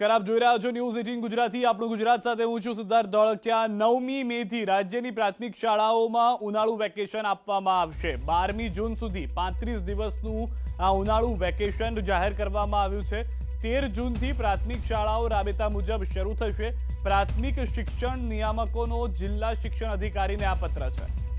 નમસ્કાર, આપ જોઈ રહ્યા છો ન્યૂઝ એટીન ગુજરાતી. આપણું ગુજરાત સાથે હું છું સિદ્ધાર્થ ધોળકિયા. નવમી મે થી રાજ્યની પ્રાથમિક શાળાઓમાં ઉનાળુ વેકેશન આપવામાં આવશે. બારમી જૂન સુધી પાંત્રીસ દિવસનું આ ઉનાળુ વેકેશન જાહેર કરવામાં આવ્યું છે. તેર જૂનથી પ્રાથમિક શાળાઓ રાબેતા મુજબ શરૂ થશે. પ્રાથમિક શિક્ષણ નિયામકોનો જિલ્લા શિક્ષણ અધિકારીને આ પત્ર છે.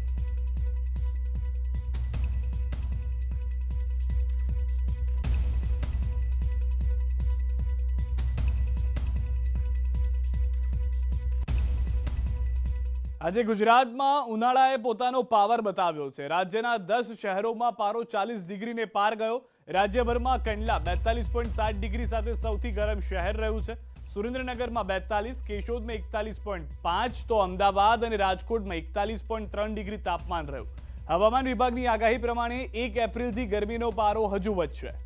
આજે ગુજરાતમાં ઉનાળાએ પોતાનો પાવર બતાવ્યો છે. રાજ્યના દસ શહેરોમાં પારો ચાલીસ ડિગ્રીને પાર ગયો. રાજ્યભરમાં કંડલા બેતાલીસ પોઈન્ટ સાત ડિગ્રી સાથે સૌથી ગરમ શહેર રહ્યું છે. સુરેન્દ્રનગરમાં બેતાલીસ, કેશોદમાં એકતાલીસ પોઈન્ટ પાંચ, તો અમદાવાદ અને રાજકોટમાં એકતાલીસ પોઈન્ટ ત્રણ ડિગ્રી તાપમાન રહ્યું. હવામાન વિભાગની આગાહી પ્રમાણે એક એપ્રિલથી ગરમીનો પારો હજુ વધશે.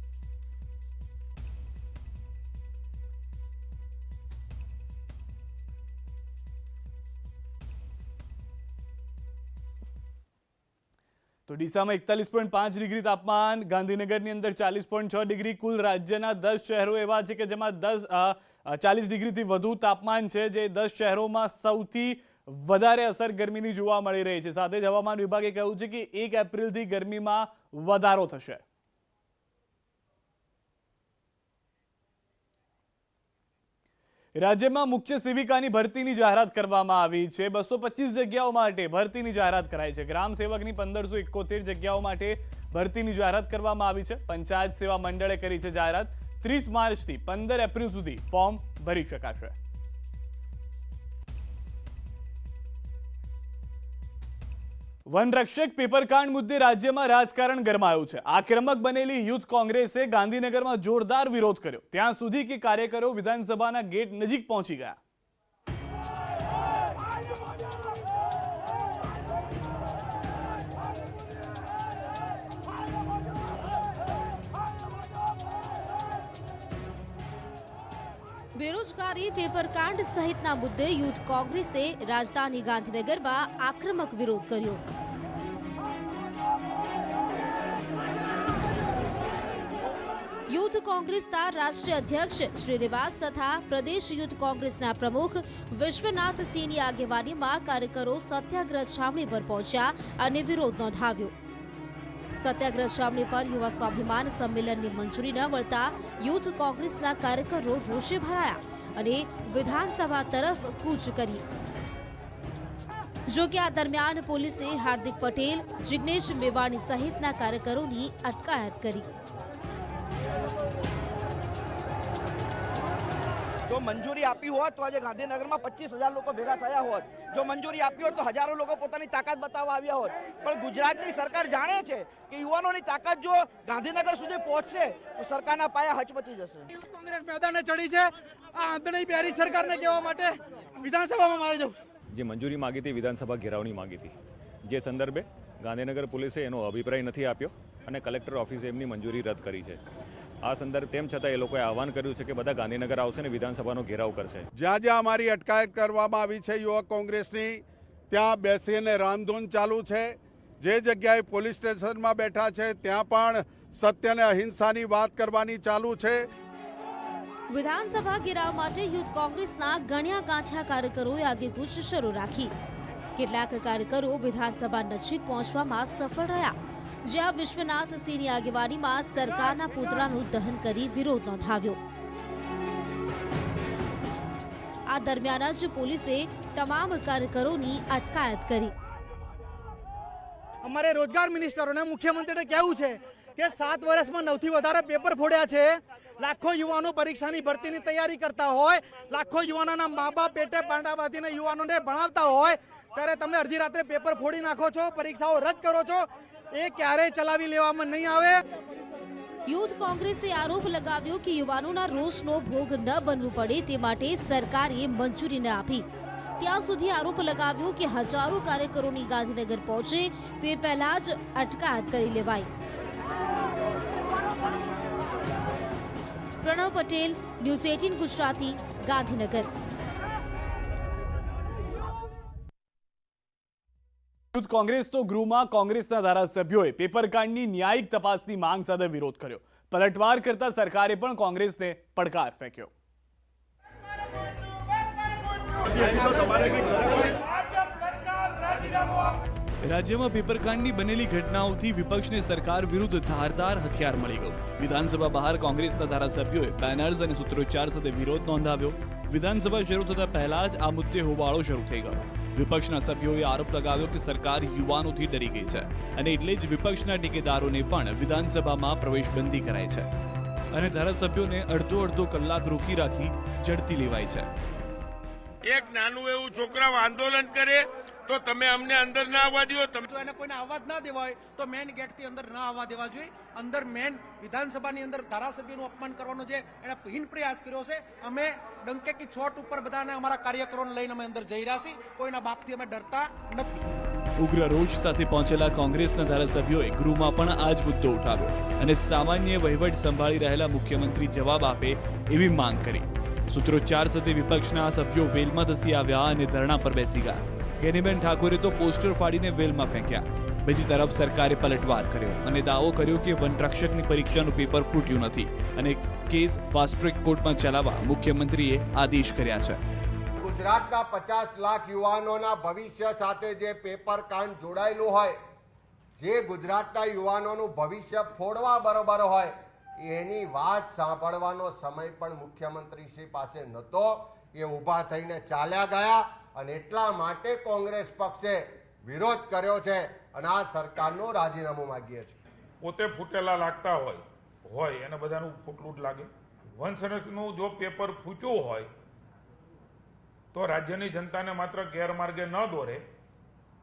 તો એકતાલીસ પોઈન્ટ પાંચ ડિગ્રી તાપમાન, ગાંધીનગરની અંદર ચાલીસ પોઈન્ટ છ ડિગ્રી. કુલ રાજ્યના દસ શહેરો એવા છે કે જેમાં દસ ચાલીસ ડિગ્રીથી વધુ તાપમાન છે, જે દસ શહેરોમાં સૌથી વધારે અસર ગરમીની જોવા મળી રહી છે. સાથે જ હવામાન વિભાગે કહ્યું છે કે એક એપ્રિલથી ગરમીમાં વધારો થશે. રાજ્યમાં મુખ્ય સેવિકાની ભરતીની જાહેરાત કરવામાં આવી છે. બસો જગ્યાઓ માટે ભરતીની જાહેરાત કરાઈ છે. ગ્રામ સેવકની પંદરસો એકોતેર જગ્યાઓ માટે ભરતીની જાહેરાત કરવામાં આવી છે. પંચાયત સેવા મંડળે કરી છે જાહેરાત. ત્રીસ માર્ચથી પંદર એપ્રિલ સુધી ફોર્મ ભરી શકાશે. વનરક્ષક પેપરકાંડ મુદ્દે રાજ્યમાં રાજકારણ ગરમાયું છે. આક્રમક બનેલી યુથ કોંગ્રેસે ગાંધીનગરમાં જોરદાર વિરોધ કર્યો. ત્યાં સુધી કે કાર્યકરો વિધાનસભાના ગેટ નજીક પહોંચી ગયા. બેરોજગારી, પેપરકાંડ સહિતના મુદ્દે યુથ કોંગ્રેસે રાજધાની ગાંધીનગરમાં આક્રમક વિરોધ કર્યો. યુથ કોંગ્રેસના રાષ્ટ્રીય અધ્યક્ષ શ્રીનિવાસ તથા પ્રદેશ યુથ કોંગ્રેસના પ્રમુખ વિશ્વનાથ સિંહની આગેવાનીમાં કાર્યકરો સત્યાગ્રહ છાવણી પર પહોંચ્યા અને વિરોધ નોંધાવ્યો. સત્યાગ્રહ છાવણી પર યુવા સ્વાભિમાન સંમેલનની મંજૂરી ન મળતા યુથ કોંગ્રેસના કાર્યકરો રોષે ભરાયા અને વિધાનસભા તરફ કૂચ કરી. જો કે આ દરમિયાન પોલીસે હાર્દિક પટેલ, જિગ્નેશ મેવાણી સહિતના કાર્યકરોની અટકાયત કરી. જો મંજૂરી આપી હોત તો આજે ગાંધીનગરમાં પચીસ હજાર લોકો ભેગા થયા હોત. જો મંજૂરી આપી હોત તો હજારો લોકો પોતાની તાકાત બતાવવા આવ્યા હોત. પણ ગુજરાતની સરકાર જાણે છે કે યુવાનોની તાકાત જો ગાંધીનગર સુધી પહોંચશે તો સરકારના પાયા હચમચી જશે. કોંગ્રેસ મેદાને ચડી છે. આ આંતરણી બિહારી સરકારને કહેવા માટે વિધાનસભામાં મારે જવું જે મંજૂરી માગી હતી વિધાનસભા ઘેરાવની માગી હતી. જે સંદર્ભે ગાંધીનગર પોલીસે એનો અભિપ્રાય નથી આપ્યો અને કલેક્ટર ઓફિસે એમની મંજૂરી રદ કરી છે. આ સંદર્ભ તેમ છતાં એ લોકોએ આહવાન કર્યું છે કે બધા ગાંધીનગર આવશે ને વિધાનસભાનો ઘેરાવ કરશે. જ્યાં જ્યાં અમારી અટકાયત કરવામાં આવી છે યુવક કોંગ્રેસની ત્યાં બેસીને રામધૂન ચાલુ છે. જે જગ્યાએ પોલીસ સ્ટેશનમાં બેઠા છે ત્યાં પણ સત્ય અને અહિંસાની વાત કરવાની ચાલુ છે. વિધાનસભા ઘેરાવ માટે યુથ કોંગ્રેસના ગણ્યા ગાંઠ્યા કાર્યકરોએ આગેકૂચ શરૂ રાખી. કેટલાક કાર્યકરો વિધાનસભા નજીક પહોંચવામાં સફળ રહ્યા. જ્યાં વિશ્વનાથ સિંહની આગેવાનીમાં સરકારના પુતળાનું દહન કરી વિરોધ નોંધાવ્યો. આ દરમિયાન જ પોલીસે તમામ કાર્યકરોની અટકાયત કરી. અમારે રોજગાર મિનિસ્ટરોને મુખ્યમંત્રીને કહેવું છે કે સાત વર્ષમાં નવથી વધારે પેપર ફોડ્યા છે. લાખો યુવાનો પરીક્ષાની ભરતીની તૈયારી કરતા હોય, લાખો યુવાનોના મા બાપ પેટે પાંડા બાંધીને યુવાનોને ભણાવતા હોય, ત્યારે તમે અડધી રાત્રે પેપર ફોડી નાખો છો, પરીક્ષાઓ રદ કરો છો. એ ક્યારેય ચલાવી લેવામાં નહીં આવે. યુથ કોંગ્રેસે આરોપ લગાવ્યો કે યુવાનોના રોષનો ભોગ ન બનવું પડે તે માટે સરકારે મંજૂરી ન આપી. ત્યાં સુધી આરોપ લગાવ્યો કે હજારો કાર્યકરોની ગાંધીનગર પહોંચે તે પહેલા જ અટકાયત કરી લેવાઈ. Pranav Patel, news eighteen Gujarati, Gandhinagar. Congress તો ગૃહમાં કોંગ્રેસના ધારાસભ્યોએ પેપરકાંડની ન્યાયિક તપાસની માંગ સાથે વિરોધ કર્યો. પલટવાર કરતા સરકારે પણ કોંગ્રેસને પડકાર ફેંક્યો. રાજ્યમાં પેપરકાંડની બનેલી ઘટનાઓથી વિપક્ષને સરકાર વિરુદ્ધ ધારદાર હથિયાર મળી ગયું. વિધાનસભા બહાર કોંગ્રેસના ધારાસભ્યોએ બેનર્સ અને સૂત્રોચ્ચાર સાથે વિરોધ નોંધાવ્યો. વિધાનસભા શરૂ થતા પહેલા જ આ મુદ્દે હોબાળો શરૂ થઈ ગયો. વિપક્ષના સભ્યોએ આરોપ લગાવ્યો કે સરકાર યુવાનોથી ડરી ગઈ છે અને એટલે જ વિપક્ષના ટેકેદારોને પણ વિધાનસભામાં પ્રવેશબંધી કરાઈ છે. અને ધારાસભ્યોને અડધો અડધો કલાક રોકી રાખી ઝડપી લેવાય છે. એક નાનું એવું છોકરાઓ આંદોલન કરે તો તમે અમને અંદર ના આવવા દો તમે જો એને કોઈને આવવા જ ના દેવા હોય તો મેન ગેટથી અંદર ના આવવા દેવા જોઈએ. અંદર મેન વિધાનસભાની અંદર ધારાસભ્યનું અપમાન કરવાનો જે એણે હિન પ્રયાસ કર્યો છે અમે ડંકે કી છોટ ઉપર બધાને અમારા કાર્યકરોને લઈને અમે અંદર જઈ રહ્યા છીએ. કોઈના બાપથી અમે ડરતા નથી. ઉગ્ર રોષ સાથે પહોંચેલા કોંગ્રેસના ધારાસભ્યોએ ગૃહમાં પણ આ જ મુદ્દો ઉઠાવ્યો અને સામાન્ય વહીવટ સંભાળી રહેલા મુખ્યમંત્રી જવાબ આપે એવી માંગ કરી. સૂત્રોચ્ચાર સાથે વિપક્ષના સભ્યો વેલમાં ધસી આવ્યા અને ધરણા પર બેસી ગયા. ગેનીબેન ઠાકોરે તો પોસ્ટર ફાડીને વેલમાં ફેંક્યા. બીજી તરફ સરકારે પલટવાર કર્યો અને દાવો કર્યો કે વનરક્ષકની પરીક્ષાનું પેપર ફૂટ્યું નથી અને કેસ ફાસ્ટ ટ્રેક કોર્ટમાં ચલાવવા મુખ્યમંત્રીએ આદેશ કર્યા છે. ગુજરાતના પચાસ લાખ યુવાનોના ભવિષ્ય સાથે જે પેપર કાંડ જોડાયેલું હોય, જે ગુજરાતના યુવાનોનું ભવિષ્ય ફોડવા બરોબર હોય, એની વાત સાંભળવાનો સમય પણ મુખ્યમંત્રી શ્રી પાસે નહોતો. એ ઊભા થઈને ચાલ્યા ગયા. અને એટલા માટે કોંગ્રેસ પક્ષે વિરોધ કર્યો છે અને આ સરકારનું રાજીનામું માગીએ છીએ. પોતે ફૂટેલા લાગતા હોય હોય, એને બધાનું ફૂટલું જ લાગે. વન જો પેપર ફૂટ્યું હોય, તો રાજ્યની જનતાને માત્ર ગેરમાર્ગે ન દોરે,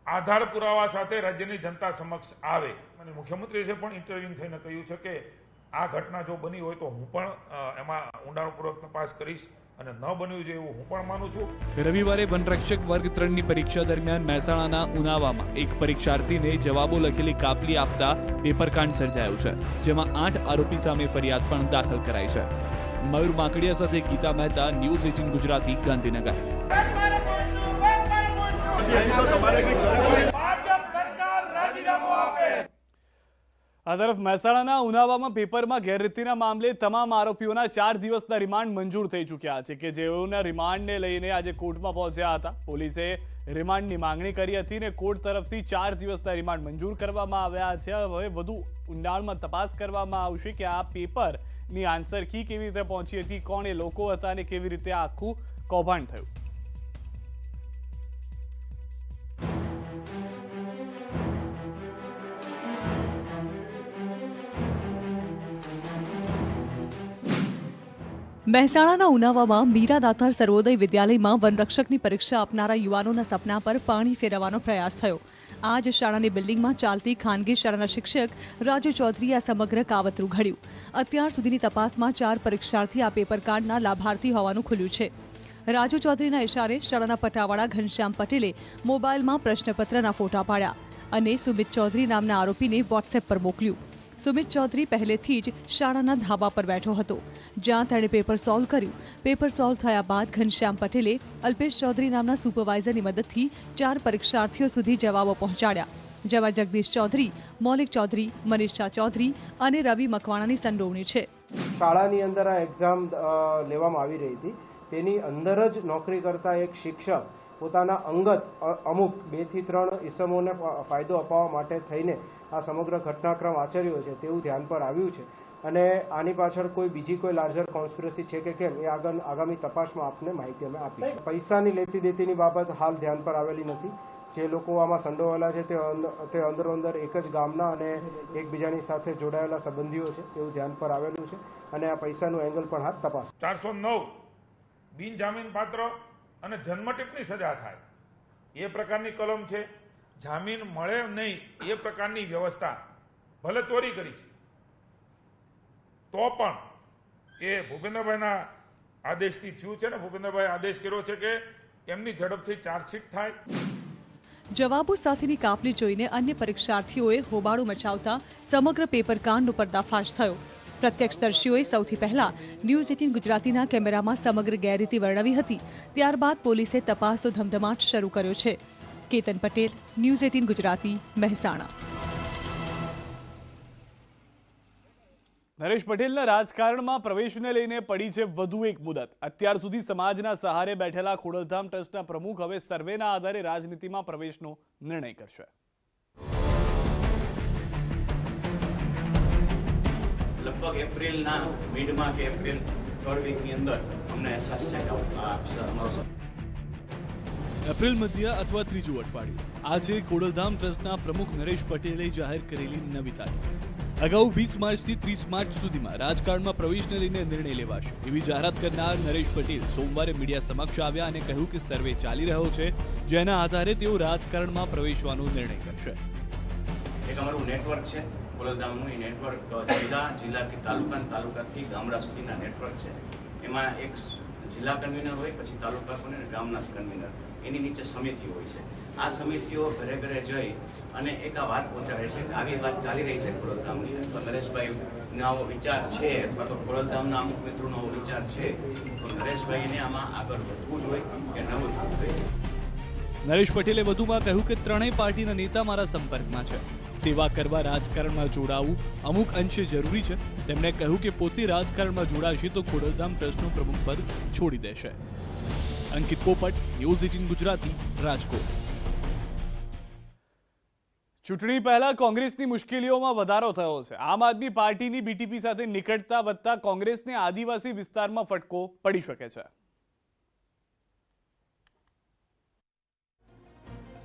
આધાર પુરાવા સાથે રાજ્યની જનતા સમક્ષ આવે. અને મુખ્યમંત્રીએ પણ ઇન્ટરવ્યુ થઈને કહ્યું છે કે આ ઘટના જો બની હોય તો હું પણ એમાં ઊંડાણપૂર્વક તપાસ કરીશ. અને ન બન્યું છે એવું હું પણ માનું છું. રવિવારે વનરક્ષક વર્ગ ત્રણની પરીક્ષા દરમિયાન મહેસાણાના ઉનાવામાં એક પરીક્ષાર્થીને જવાબો લખેલી કાપલી આપતા પેપરકાંડ સર્જાયો છે જેમાં આઠ આરોપી સામે ફરિયાદ પણ દાખલ કરાઈ છે. મયુર માકડિયા સાથે ગીતા મહેતા ન્યૂઝ એટીન ગુજરાતી ગાંધીનગર. આ તરફ મહેસાણાના ઉનાવામાં પેપરમાં ગેરરીતિના મામલે તમામ આરોપીઓના ચાર દિવસના રિમાન્ડ મંજૂર થઈ ચૂક્યા છે કે જેઓના રિમાન્ડને લઈને આજે કોર્ટમાં પહોંચ્યા હતા. પોલીસે રિમાન્ડની માંગણી કરી હતી ને કોર્ટ તરફથી ચાર દિવસના રિમાન્ડ મંજૂર કરવામાં આવ્યા છે. હવે વધુ ઊંડાણમાં તપાસ કરવામાં આવશે કે આ પેપરની આન્સર કી કેવી રીતે પહોંચી હતી, કોણ એ લોકો હતા અને કેવી રીતે આખું કૌભાંડ થયું. મહેસાણાના ઉનાવામાં મીરા દાતાર સર્વોદય વિદ્યાલયમાં વનરક્ષકની પરીક્ષા આપનારા યુવાનોના સપના પર પાણી ફેરવવાનો પ્રયાસ થયો. આ જ શાળાની બિલ્ડિંગમાં ચાલતી ખાનગી શાળાના શિક્ષક રાજુ ચૌધરીએ આ સમગ્ર કાવતરું ઘડ્યું. અત્યાર સુધીની તપાસમાં ચાર પરીક્ષાર્થી આ પેપર કાર્ડના લાભાર્થી હોવાનું ખુલ્યું છે. રાજુ ચૌધરીના ઇશારે શાળાના પટાવાળા ઘનશ્યામ પટેલે મોબાઈલમાં પ્રશ્નપત્રના ફોટા પાડ્યા અને સુમિત ચૌધરી નામના આરોપીને વોટ્સએપ પર મોકલ્યું. સુમિત ચૌધરી પહેલેથી જ શાળાના ધાબા પર બેઠો હતો. જ્યાં તેણે પેપર સોલ્વ કર્યું. પેપર સોલ્વ થયા બાદ ઘનશ્યામ પટેલે અલ્પેશ ચૌધરી નામના સુપરવાઇઝરની મદદથી ચાર પરીક્ષાર્થીઓ સુધી જવાબો પહોંચાડ્યા. જેમાં જગદીશ ચૌધરી, મૌલિક ચૌધરી, મનીષા ચૌધરી અને રવિ મકવાણાની સંડોવણી છે. શાળાની અંદર આ એક્ઝામ લેવામાં આવી રહી હતી. તેની અંદર જ નોકરી કરતા એક શિક્ષક પોતાના અંગત અમુક બેથી ત્રણ ઇસમોને ફાયદો અપાવવા માટે થઈને આ સમગ્ર ઘટનાક્રમ આચર્યો છે તેવું ધ્યાન પર આવ્યું છે. અને આની પાછળ કોઈ બીજી કોઈ લાર્જર કોન્સ્પિરસી છે કે કેમ એ આગળ આગામી તપાસમાં આપને માહિતી અમે આપી પૈસાની લેતી દેતીની બાબત હાલ ધ્યાન પર આવેલી નથી. જે લોકો આમાં સંડોવાયેલા છે તે અંદર તે અંદરો અંદર એક જ ગામના અને એકબીજાની સાથે જોડાયેલા સંબંધીઓ છે એવું ધ્યાન પર આવેલું છે. અને આ પૈસાનું એંગલ પણ હાથ તપાસ ચારસો નવ બિનજામીન પાત્ર અને જન્મટીપની સજા થાય. એ પ્રકારની કલમ છે. જામીન મળે નહીં એ પ્રકારની વ્યવસ્થા ભલે ચોરી કરી છે. તો પણ એ ભૂપેન્દ્રભાઈના આદેશથી થયું છે ને ભૂપેન્દ્રભાઈ આદેશ કર્યો છે કે એમની ઝડપથી ચાર્જશીટ થાય. જવાબો સાથેની કાપલી જોઈને અન્ય પરીક્ષાર્થીઓએ હોબાળો મચાવતા સમગ્ર પેપર કાંડનો પર્દાફાશ થયો. પ્રત્યક્ષદર્શીઓએ સૌથી પહેલા ન્યૂઝ એટીન ગુજરાતીના કેમેરામાં સમગ્ર ગેરરીતિ વર્ણવી હતી. ત્યારબાદ પોલીસે તપાસનો ધમધમાટ શરૂ કર્યો છે. Ketan Patel, news eighteen Gujarati, Mehsana. Naresh પટેલના રાજકારણમાં પ્રવેશને લઈને પડી છે વધુ એક મુદત. અત્યાર સુધી સમાજના સહારે બેઠેલા ખોડલધામ ટ્રસ્ટના પ્રમુખ હવે સર્વેના આધારે રાજનીતિમાં પ્રવેશનો નિર્ણય કરશે. લગભગ એપ્રિલના મિડમાં કે એપ્રિલ થર્ડ વીકની અંદર અમને અહેસાસ છે કે અમારો એપ્રિલ મધ્ય અથવા ત્રીજું અઠવાડિયું. આજે ખોડલધામ ટ્રસ્ટના પ્રમુખ નરેશ પટેલે જાહેર કરેલી નવી તારીખ. અગાઉ વીસ માર્ચથી ત્રીસ માર્ચ સુધીમાં રાજકારણમાં પ્રવેશને લઈને નિર્ણય લેવાશે. એવી જાહેરાત કરનાર નરેશ પટેલ સોમવારે મીડિયા સમક્ષ આવ્યા અને કહ્યું કે સર્વે ચાલી રહ્યો છે જેના આધારે તેઓ રાજકારણમાં પ્રવેશવાનો નિર્ણય કરશે. એક અમારું નેટવર્ક છે. કોલધામનું એ નેટવર્ક જિલ્લા, જિલ્લાથી તાલુકા તાલુકાથી ગામડા સુધીના નેટવર્ક છે. એમાં એક જિલ્લા કન્વીનર હોય, પછી તાલુકા અને ગામના કન્વીનર એની નીચે સમિતિ હોય છે. આ સમિતિઓ ઘરે ઘરે જઈ અને એક આ વાત પહોંચાડે છે કે આવી વાત ચાલી રહી છે ખોડલધામની. તો નરેશભાઈનો આવો વિચાર છે અથવા તો ખોડલધામના અમુક મિત્રોનો આવો વિચાર છે. તો નરેશભાઈને આમાં આગળ વધવું જોઈએ કે નવું થવું જોઈએ. નરેશ પટેલે વધુમાં કહ્યું કે ત્રણેય પાર્ટીના નેતા મારા સંપર્કમાં છે. સેવા કરવા રાજકારણમાં જોડાવું અમુક અંશે જરૂરી છે. તેમણે કહ્યું કે પોતે રાજકારણમાં જોડાશે તો ખોડલધામ ટ્રસ્ટનું પ્રમુખ પદ છોડી દેશે. અંકિત પોપટ, ન્યૂઝ એટીન ગુજરાતી, રાજકોટ. ચૂંટણી પહેલા કોંગ્રેસની મુશ્કેલીઓમાં વધારો થયો છે. આમ આદમી પાર્ટીની બીટીપી સાથે નિકટતા વધતા કોંગ્રેસને આદિવાસી વિસ્તારમાં ફટકો પડી શકે છે.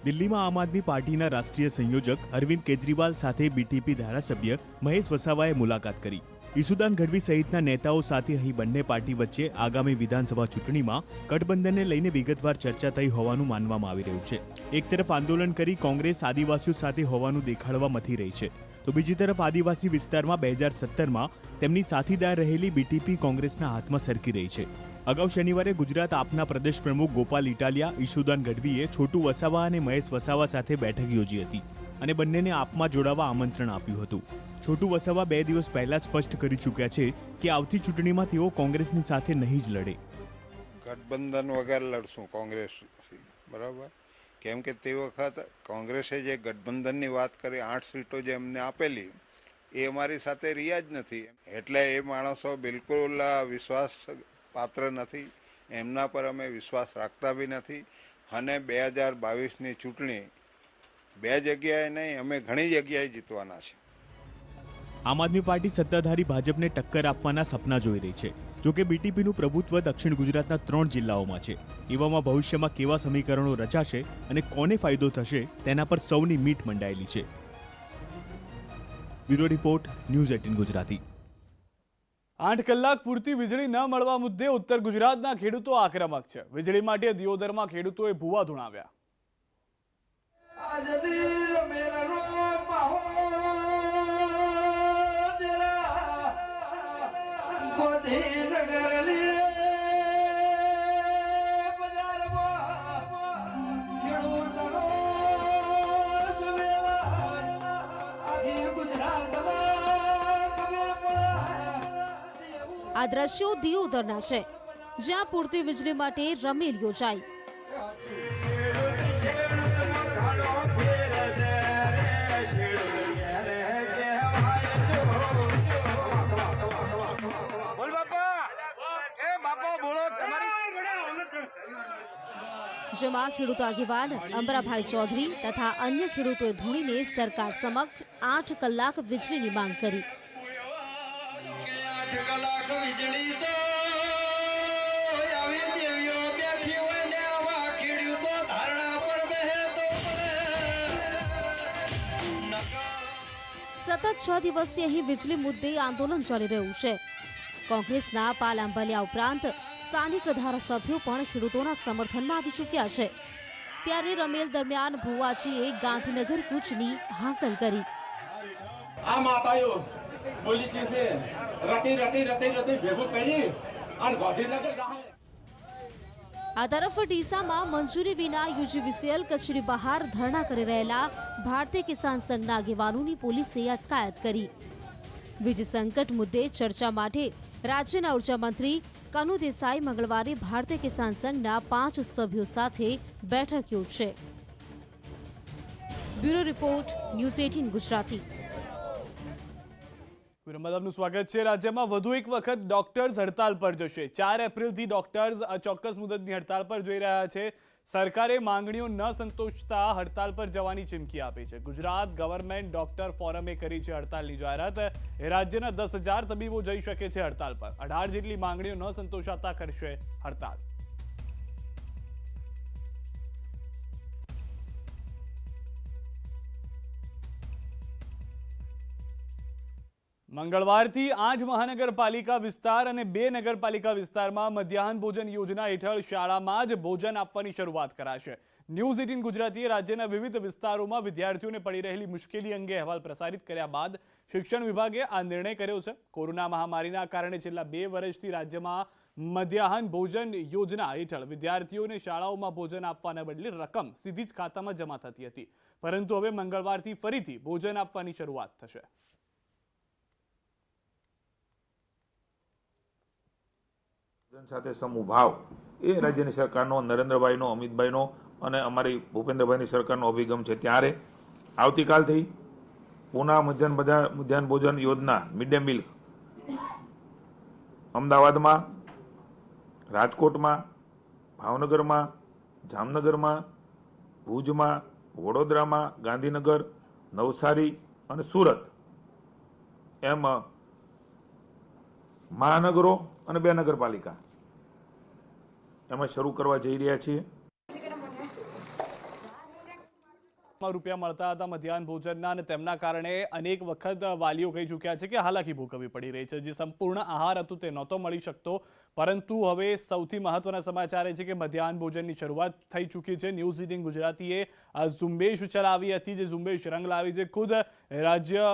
દિલ્હીમાં આમ આદમી પાર્ટીના રાષ્ટ્રીય સંયોજક અરવિંદ કેજરીવાલ સાથે બીટીપી ધારાસભ્ય મહેશ વસાવાએ મુલાકાત કરી. ઈસુદાન ગઢવી સહિતના નેતાઓ સાથે અહીં બંને પાર્ટી વચ્ચે આગામી વિધાનસભા ચૂંટણીમાં ગઠબંધનને લઈને વિગતવાર ચર્ચા થઈ હોવાનું માનવામાં આવી રહ્યું છે. એક તરફ આંદોલન કરી કોંગ્રેસ આદિવાસીઓ સાથે હોવાનું દેખાડવા મથી રહી છે. તો બીજી તરફ આદિવાસી વિસ્તારમાં બે હજાર સત્તરમાં તેમની સાથીદાર રહેલી બીટીપી કોંગ્રેસના હાથમાં સરકી રહી છે. અગાઉ શનિવારે ગુજરાત આપના પ્રદેશ પ્રમુખ ગોપાલ ઇટાલિયા, ઈશુદાન ગઢવીએ છોટુ વસાવા અને મહેશ વસાવા સાથે બેઠક યોજી હતી અને બંનેને આપમાં જોડાવા આમંત્રણ આપ્યું હતું. છોટુ વસાવા બે દિવસ પહેલા સ્પષ્ટ કરી ચૂક્યા છે કે આવતી ચૂંટણીમાં તેઓ કોંગ્રેસની સાથે નહીં જ લડે. ગઠબંધન વગર લડશું કોંગ્રેસ બરાબર? કેમ કે તે વખત કોંગ્રેસે જે ગઠબંધનની વાત કરી, આઠ સીટો જે અમને આપેલી, એ અમારી સાથે રહ્યા જ નથી. એટલે એ માણસો બિલકુલ વિશ્વાસ પાત્ર નથી, એમના પર અમે વિશ્વાસ રાખતા બી નથી. અને બે હજાર બાવીસની ચૂંટણી, બે જગ્યાએ નહીં, અમે ઘણી જગ્યાએ જીતવાના છે આમ આદમી પાર્ટી સત્તાધારી ભાજપને ટક્કર આપવાના સપના જોઈ રહી છે. જોકે બીટીપીનું પ્રભુત્વ દક્ષિણ ગુજરાતના ત્રણ જિલ્લાઓમાં છે. એવામાં ભવિષ્યમાં કેવા સમીકરણો રચાશે અને કોને ફાયદો થશે, તેના પર સૌની મીટ મંડાયેલી છે. Bureau report, news eighteen Gujarati. આઠ કલાક પૂરતી વીજળી ન મળવા મુદ્દે ઉત્તર ગુજરાતના ખેડૂતો આક્રમક છે. વીજળી માટે દિયોદરમાં ખેડૂતોએ ભૂવા ધુણાવ્યા. આ દ્રશ્યો દિયોદરના છે જ્યાં પૂરતી વીજળી માટે રમેલ યોજાઈ. જેમાં ખેડૂત આગેવાન અમરાભાઈ ચૌધરી તથા અન્ય ખેડૂતોએ ધૂણીને સરકાર સમક્ષ આઠ કલાક વીજળીની માંગ કરી. સતત છ દિવસથી અહીં વીજળી મુદ્દે આંદોલન ચાલી રહ્યું છે. કોંગ્રેસના પાલ આંબલિયા ઉપરાંત સ્થાનિક ધારાસભ્યો પણ ખેડૂતોના સમર્થનમાં આવી ચૂક્યા છે. ત્યારે રમેલ દરમિયાન ભુવાજીએ ગાંધીનગર કૂચની હાંકલ કરી. આ માતાઓ બોલી કે છે, રતી રતી રતી રતી, ભેગું કરી અને ગાંધીનગર જાહે. આ તરફ ડીસામાં મંજૂરી વિના યુજીવીસીએલ કચેરી બહાર ધરણા કરી રહેલા ભારતીય કિસાન સંઘના આગેવાનોની પોલીસે અટકાયત કરી. વીજ સંકટ મુદ્દે ચર્ચા માટે રાજ્યના ઊર્જા મંત્રી કનુ દેસાઈ મંગળવારે ભારતીય કિસાન સંઘના પાંચ સભ્યો સાથે બેઠક યોજશે. Bureau report, news eighteen Gujarati. વિરમદ આપનું સ્વાગત છે. રાજ્યમાં વધુ એક વખત ડોક્ટર્સ હડતાલ પર જશે. ચાર એપ્રિલથી ડોક્ટર્સ ચોક્કસ મુદતની હડતાલ પર જઈ રહ્યા છે. સરકારે માંગણીઓ ન સંતોષતા હડતાલ પર જવાની ચીમકી આપી છે. ગુજરાત ગવર્મેન્ટ ડોક્ટર ફોરમે કરી છે હડતાલની જાહેરાત. રાજ્યના દસ તબીબો જઈ શકે છે હડતાલ પર. અઢાર જેટલી માંગણીઓ ન સંતોષાતા કરશે હડતાલ. મંગળવારથી આઠ મહાનગરપાલિકા વિસ્તાર અને બે નગરપાલિકા વિસ્તારમાં મધ્યાહન ભોજન યોજના હેઠળ શાળામાં જ ભોજન આપવાની શરૂઆત કરાશે. ન્યૂઝ એટીન ગુજરાતીએ રાજ્યના વિવિધ વિસ્તારોમાં વિદ્યાર્થીઓને પડી રહેલી મુશ્કેલી અંગે અહેવાલ પ્રસારિત કર્યા બાદ શિક્ષણ વિભાગે આ નિર્ણય કર્યો છે. કોરોના મહામારીના કારણે છેલ્લા બે વર્ષથી રાજ્યમાં મધ્યાહન ભોજન યોજના હેઠળ વિદ્યાર્થીઓને શાળાઓમાં ભોજન આપવાના બદલે રકમ સીધી જ ખાતામાં જમા થતી હતી. પરંતુ હવે મંગળવારથી ફરીથી ભોજન આપવાની શરૂઆત થશે. ભોજન સાથે સમુભાવ. એ રાજ્યની સરકારનો, નરેન્દ્રભાઈનો, અમિતભાઈનો અને અમારી ભૂપેન્દ્રભાઈની સરકારનો અભિગમ છે. ત્યારે આવતીકાલથી પૂના મધ્યાહન બજાર, મધ્યાહન ભોજન યોજના, મિડ ડે મિલ, અમદાવાદમાં, રાજકોટમાં, ભાવનગરમાં, જામનગરમાં, ભુજમાં, વડોદરામાં, ગાંધીનગર, નવસારી અને સુરત. એમ, મહાનગરો અને બે નગરપાલિકા. એમાં શરૂ કરવા જઈ રહ્યા છીએ માં રૂપિયા મળતા હતા મધ્યાહન ભોજનના અને તેમના કારણે અનેક વખત વાલીઓ કહી ચૂક્યા છે કે હાલાકી ભોગવવી પડી રહી છે. જે સંપૂર્ણ આહાર હતું તે નહોતો મળી શકતો. પરંતુ હવે સૌથી મહત્વના સમાચાર એ છે કે મધ્યાહન ભોજનની શરૂઆત થઈ ચૂકી છે. ન્યૂઝ એટીન ગુજરાતીએ ઝુંબેશ ચલાવી હતી, જે ઝુંબેશ રંગ લાવી છે. ખુદ રાજ્ય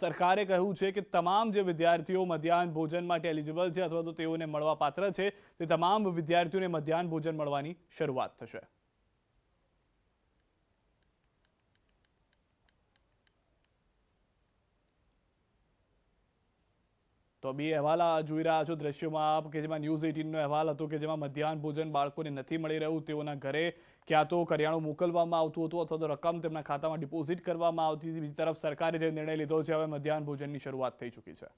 સરકારે કહ્યું છે કે તમામ જે વિદ્યાર્થીઓ મધ્યાહન ભોજન માટે એલિજિબલ છે અથવા તો તેઓને મળવા પાત્ર છે, તે તમામ વિદ્યાર્થીઓને મધ્યાહન ભોજન મળવાની શરૂઆત થશે. તો બે અહેવાલ જોઈ રહ્યા છો દ્રશ્યોમાં કે જેમાં ન્યૂઝ એઇટીનનો અહેવાલ હતો કે જેમાં મધ્યાહન ભોજન બાળકોને નથી મળી રહ્યું, તેઓના ઘરે ક્યાં તો કરિયાણું મોકલવામાં આવતું હતું અથવા તો રકમ તેમના ખાતામાં ડિપોઝિટ કરવામાં આવતી હતી. બીજી તરફ સરકારે જે નિર્ણય લીધો છે, હવે મધ્યાહન ભોજનની શરૂઆત થઈ ચૂકી છે.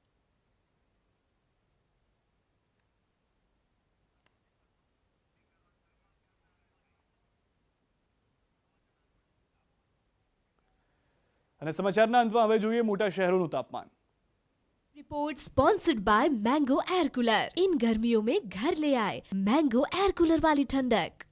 અને સમાચારના અંતમાં હવે જોઈએ મોટા શહેરોનું તાપમાન. report sponsored by mango air cooler इन गर्मियों में घर ले आए मैंगो एयर कूलर वाली ठंडक